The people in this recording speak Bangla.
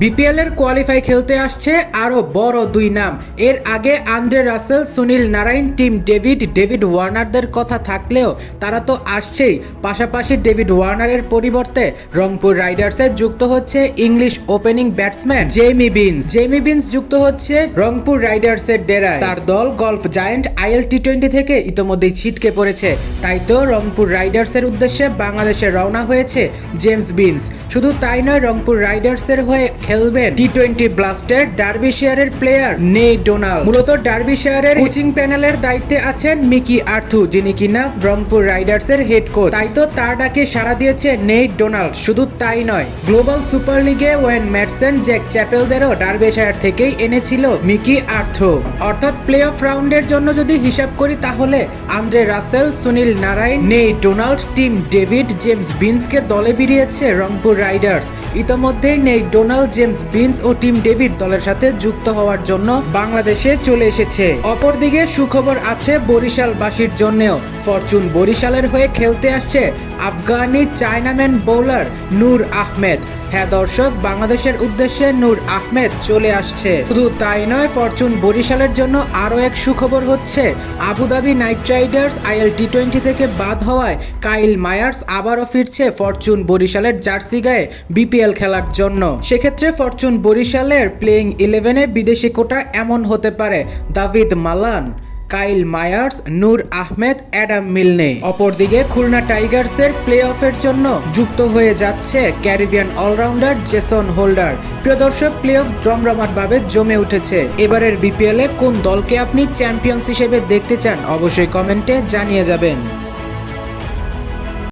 বিপিএল এর কোয়ালিফাই খেলতে আসছে আরও বড় দুই নাম। এর আগে Andre Russell, Sunil Narine, Tim David David ওয়ার্নারদের কথা থাকলেও তারা তো আসছেই। পাশাপাশি ডেভিড ওয়ার্নারের পরিবর্তে রংপুর রাইডার্সে যুক্ত হচ্ছে English opening batsman Jamie Vince. Jamie Vince যুক্ত হচ্ছে রংপুর রাইডার্সের ডেরায়। তার দল Gulf Giants IL T twenty থেকে ইতোমধ্যেই ছিটকে পড়েছে। তাই তো রংপুর রাইডার্সের উদ্দেশ্যে বাংলাদেশে রওনা হয়েছে জেমস বিনস। শুধু তাই নয়, রংপুর রাইডার্সের হয়ে খেলবেন। টি টোয়েন্টি ব্লাস্টের ডার্বিশিয়ারের প্লেয়ার নে ডোনাল্ড। মূলত ডার্বিশিয়ারের কোচিং প্যানেলের দায়িত্বে আছেন মিকি আর্থু, যিনি কিনা রংপুর রাইডার্সের হেড কোচ তাই তো তার ডাকে সাড়া দিয়েছে নেইট ডোনাল্ড, শুধু তাই নয়। গ্লোবাল সুপার লিগে ওয়েন ম্যাটসেন, জ্যাক চ্যাপেলদেরও ডার্বিশায়ার থেকেই এনেছিল মিকি আর্থ্রো অর্থাৎ প্লে অফ রাউন্ডের জন্য যদি হিসাব করি তাহলে আন্দ্রে রাসেল, সুনীল নারায়ণ, নেই ডোনাল্ড, টিম ডেভিড, জেমস বিনসকে দলে বেরিয়েছে রংপুর রাইডার্স ইতোমধ্যেই নেই ডোনাল্ড জেমস বিনস ও টিম ডেভিড দলের সাথে যুক্ত হওয়ার জন্য বাংলাদেশে চলে এসেছে। অপরদিকে সুখবর আছে বরিশালবাসীর জন্যেও। ফরচুন বরিশালের হয়ে খেলতে আসছে আফগানি চায়নাম্যান বোলার নূর আহমেদ। হ্যাঁ দর্শক, বাংলাদেশের উদ্দেশ্যে নূর আহমেদ চলে আসছে। শুধু তাই নয়, ফরচুন বরিশালের জন্য আরও এক সুখবর হচ্ছে। Abu Dhabi knight riders IL T twenty থেকে বাদ হওয়ায় কাইল মায়ার্স আবারও ফিরছে ফরচুন বরিশালের জার্সি গায়ে বিপিএল খেলার জন্য। সেক্ষেত্রে ফরচুন বরিশালের প্লেইং ইলেভেনে বিদেশি কোটা এমন হতে পারে Dawid Malan. Kyle Mayers, Noor Ahmad, Adam Milne. অপরদিকে খুলনা টাইগার্সের প্লে অফের জন্য যুক্ত হয়ে যাচ্ছে ক্যারিবিয়ান অলরাউন্ডার জেসন হোল্ডার। প্রিয় দর্শক প্লে অফ ভাবে জমে উঠেছে। এবারের বিপিএল কোন দলকে আপনি চ্যাম্পিয়ন্স হিসেবে দেখতে চান, অবশ্যই কমেন্টে জানিয়ে যাবেন।